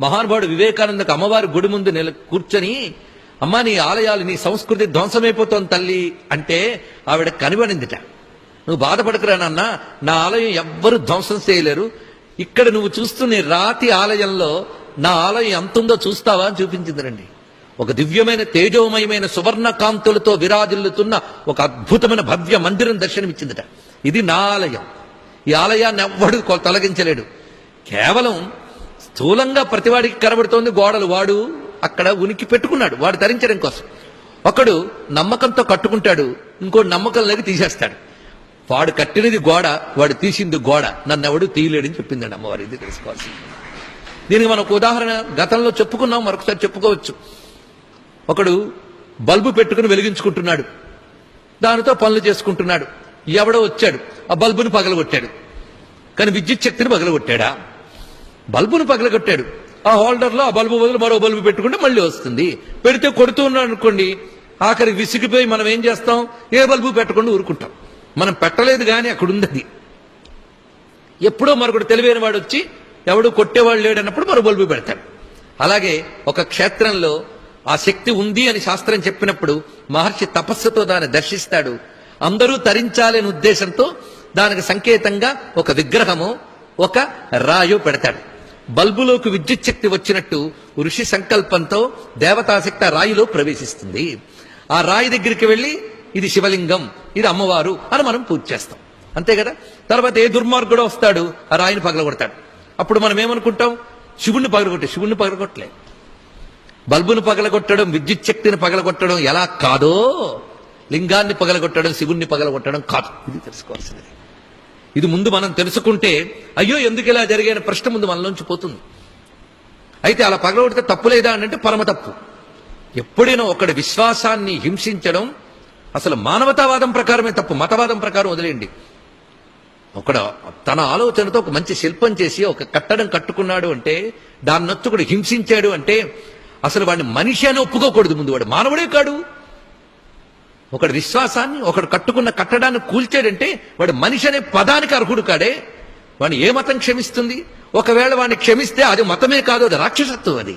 మహానుభావుడు వివేకానందకు అమ్మవారి గుడి ముందు నిల కూర్చొని అమ్మా నీ ఆలయాలు నీ సంస్కృతి ధ్వంసమైపోతోంది తల్లి అంటే ఆవిడ కనిపడిందిట నువ్వు బాధపడకురా నాన్న నా ఆలయం ఎవ్వరు ధ్వంసం చేయలేరు. ఇక్కడ నువ్వు చూస్తున్న రాతి ఆలయంలో నా ఆలయం ఎంత ఉందో చూస్తావా అని చూపించిందిరండి. ఒక దివ్యమైన తేజోమయమైన సువర్ణ కాంతులతో విరాజిల్లుతున్న ఒక అద్భుతమైన భవ్య మందిరం దర్శనమిచ్చిందట. ఇది నా ఆలయం. ఈ ఆలయాన్ని ఎవ్వడు కొ- తొలగించలేడు. కేవలం స్థూలంగా ప్రతివాడికి కనబడుతోంది గోడలు. వాడు అక్కడ ఉనికి పెట్టుకున్నాడు. వాడు ధరించడం కోసం. ఒకడు నమ్మకంతో కట్టుకుంటాడు. ఇంకోటి నమ్మకం లేక తీసేస్తాడు. వాడు కట్టినది గోడ వాడు తీసింది గోడ. నన్ను ఎవడు తీయలేడని చెప్పిందండి అమ్మవారు. ఇది తెలుసుకోవాల్సింది. దీనికి మనకు ఉదాహరణ గతంలో చెప్పుకున్నాం. మరొకసారి చెప్పుకోవచ్చు. ఒకడు బల్బు పెట్టుకుని వెలిగించుకుంటున్నాడు. దానితో పనులు చేసుకుంటున్నాడు. ఎవడో వచ్చాడు. ఆ బల్బును పగలగొట్టాడు. కానీ విద్యుత్ శక్తిని పగలగొట్టాడా? బల్బును పగలగొట్టాడు. ఆ హోల్డర్లో ఆ బల్బు బదులు మరో బల్బు పెట్టుకుంటే మళ్ళీ వస్తుంది. పెడితే కొడుతూ ఉన్నాడు అనుకోండి ఆఖరి విసిగిపోయి మనం ఏం చేస్తాం? ఏ బల్బు పెట్టకుండా ఊరుకుంటాం. మనం పెట్టలేదు కానీ అక్కడ ఉంది అది ఎప్పుడో మరొకడు తెలివైన వాడు వచ్చి ఎవడు కొట్టేవాడు లేడన్నప్పుడు మరో బల్బు పెడతాడు. అలాగే ఒక క్షేత్రంలో ఆ శక్తి ఉంది అని శాస్త్రం చెప్పినప్పుడు మహర్షి తపస్సుతో దాన్ని దర్శిస్తాడు. అందరూ తరించాలనే ఉద్దేశంతో దానికి సంకేతంగా ఒక విగ్రహము ఒక రాయు పెడతాడు. బల్బులోకి విద్యుత్ శక్తి వచ్చినట్టు ఋషి సంకల్పంతో దేవతాశక్తి ఆ రాయిలో ప్రవేశిస్తుంది. ఆ రాయి దగ్గరికి వెళ్ళి ఇది శివలింగం ఇది అమ్మవారు అని మనం పూజ చేస్తాం. అంతే కదా? తర్వాత ఏ దుర్మార్గుడు వస్తాడు ఆ రాయిని పగలగొడతాడు. అప్పుడు మనం ఏమనుకుంటాం? శివుణ్ణి పగలగొట్టే శివుణ్ణి పగలగొట్టలే. బల్బును పగలగొట్టడం విద్యుత్ శక్తిని పగలగొట్టడం ఎలా కాదో లింగాన్ని పగలగొట్టడం శివుణ్ణి పగలగొట్టడం కాదు. ఇది తెలుసుకోవాల్సింది. ఇది ముందు మనం తెలుసుకుంటే అయ్యో ఎందుకు ఇలా జరిగిన ప్రశ్న ముందు మనలోంచి పోతుంది. అయితే అలా పగలగొడితే తప్పు లేదా అని అంటే పరమ తప్పు. ఎప్పుడైనా ఒకడి విశ్వాసాన్ని హింసించడం అసలు మానవతావాదం ప్రకారమే తప్పు మతవాదం ప్రకారం వదిలేయండి. ఒకడు తన ఆలోచనతో ఒక మంచి శిల్పం చేసి ఒక కట్టడం కట్టుకున్నాడు అంటే దాన్ని నొచ్చుకుడు హింసించాడు అంటే అసలు వాడిని మనిషి అని ఒప్పుకోకూడదు ముందు వాడు. మానవుడే కాడు. ఒకడు విశ్వాసాన్ని ఒకడు కట్టుకున్న కట్టడాన్ని కూల్చాడంటే వాడు మనిషి అనే పదానికి అర్హుడు కాడే. వాడిని ఏ మతం క్షమిస్తుంది? ఒకవేళ వాడిని క్షమిస్తే అది మతమే కాదు అది రాక్షసత్వం అది.